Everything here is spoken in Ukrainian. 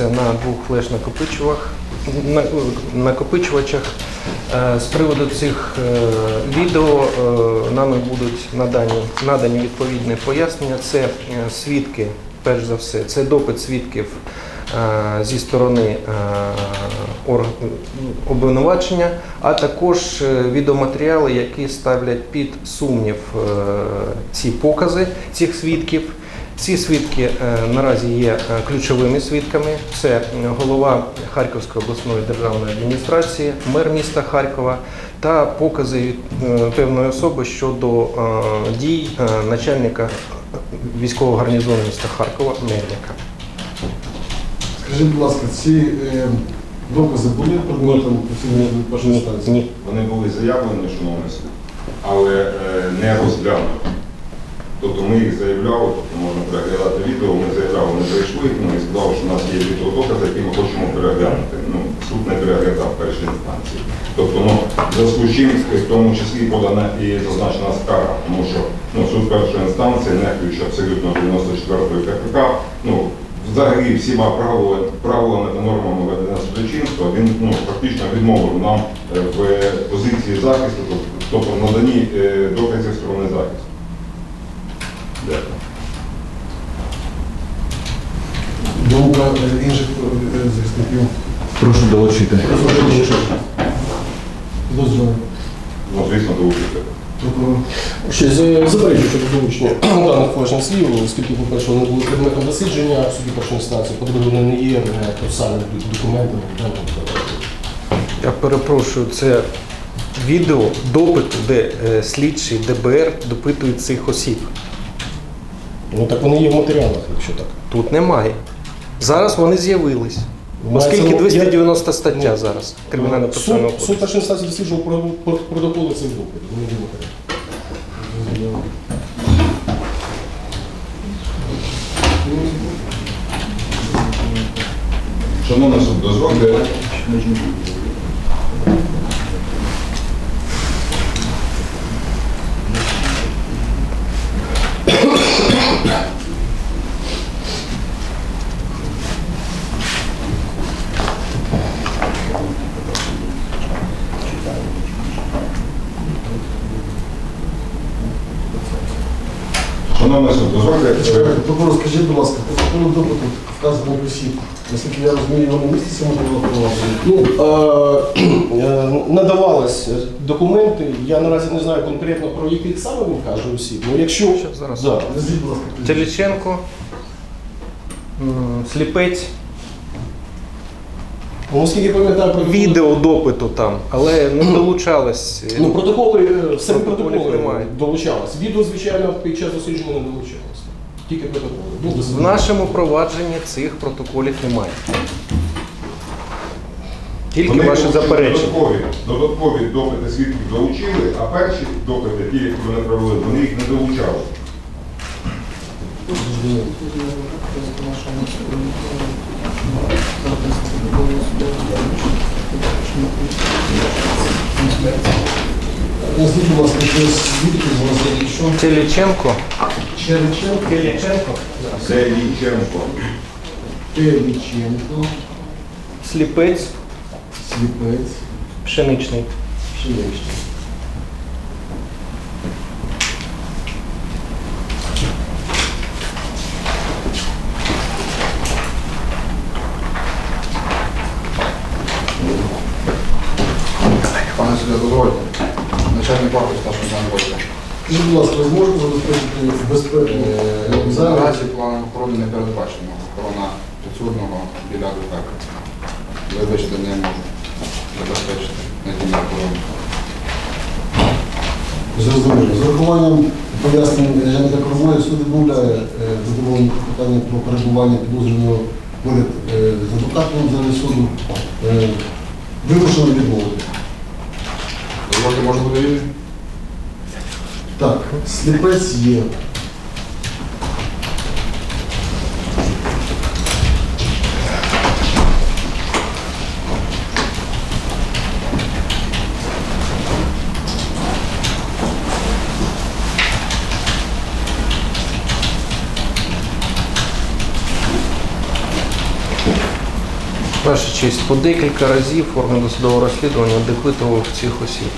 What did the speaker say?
На двох флеш-накопичувачах. накопичувачах. Е, З приводу цих е, відео е, нами будуть надані, надані відповідні пояснення. Це свідки, перш за все, це допит свідків зі сторони обвинувачення, а також відеоматеріали, які ставлять під сумнів ці покази цих свідків. Ці свідки е, наразі є е, ключовими свідками. Це е, голова Харківської обласної державної адміністрації, мер міста Харкова та покази від певної особи щодо дій начальника військового гарнізону міста Харкова Мельника. Скажіть, будь ласка, ці докази були предметом першої Ні. Вони були заявлені, шановний суд, але не розглянуті. Тобто ми їх заявляли, тобто можна переглядати відео, ми заявляли, ми зайшли, ну і сказали, що у нас є відеодокази, які ми хочемо переглянути. Ну, суд не переглядав першій інстанції. Тобто, ну, зв'язку з в тому числі подана і зазначена скарга, тому що ну, суд першої інстанції, нехтуючи абсолютно 94-ї КПК, ну, взагалі всіма правилами, правилами та нормами ведення судочинства, він ну, фактично відмовив нам е, в позиції захисту, тобто в наданні е, доказів сторони захисту. Дякую. Думка е, інших е, захисників. Прошу долучити. Підозрюваний. Ну, звісно, долучити. Прокурор. Ще з- заперечую щодо долучення даних флешних слів, оскільки, по-перше, вони були предметом дослідження в суді першої інстанції, по-друге, вони не є е, процесуальними документами. Я перепрошую, це відео допиту, де е, слідчий ДБР допитує цих осіб. Ну так вони є в матеріалах, якщо так. Тут немає. Зараз вони з'явились. Оскільки Мається, ну, 290 стаття ну, зараз кримінального процесуального Суд, суд кодексу. першої інстанції досліджував про- про- протоколи цих допитів. Вони є в матеріалах. Суд, дозвольте. Шановний суд, дозвольте. Чекайте, Прокурор, скажіть, будь ласка, протоколу допиту вказаних осіб. Наскільки я розумію, вони містяться в матеріалах провадження? Ну, е, е, надавались документи. Я наразі не знаю конкретно про яких саме він каже осіб. Ну, якщо Щас, зараз. Да. Назвіть, будь ласка. Теліченко, сліпець, Ну, наскільки пам'ятаю про відео допиту там, але не долучалось. е, Ну, протоколи, е, самі протоколи немає. долучалось. Відео, звичайно, під час дослідження не долучалось. Тільки протоколи. Ну, В нашому провадженні цих протоколів немає. Тільки Вони ваші заперечення. Додаткові, додаткові допити свідків долучили, а перші допити, ті, які вони провели, вони їх не долучали. Назвіть, будь ласка, що звідки з вас? Теліченко, Череченко, Теліченко, Це Ліченко. Теліченко, сліпець, Сліпець, пшеничний. Пшеничний. Пане суддя, дозвольте. Начальник варти старшого знання войска. Скажіть, будь ласка, ви зможете забезпечити безпеку Е, зараз? Наразі планом охорони не передбачено. Охорона підсудного біля адвоката. Вибачте, не можу забезпечити надійну охорону. Зрозуміло. З урахуванням пояснень Жанка Кормої суд відмовляє е, задоволення питання про перебування підозрюваного поряд е, з адвокатом в залі суду. Е, Вимушено відмовити. Дозвольте, бути вільний? Так, сліпець є. Ваша честь, по декілька разів органи досудового розслідування допитував цих осіб.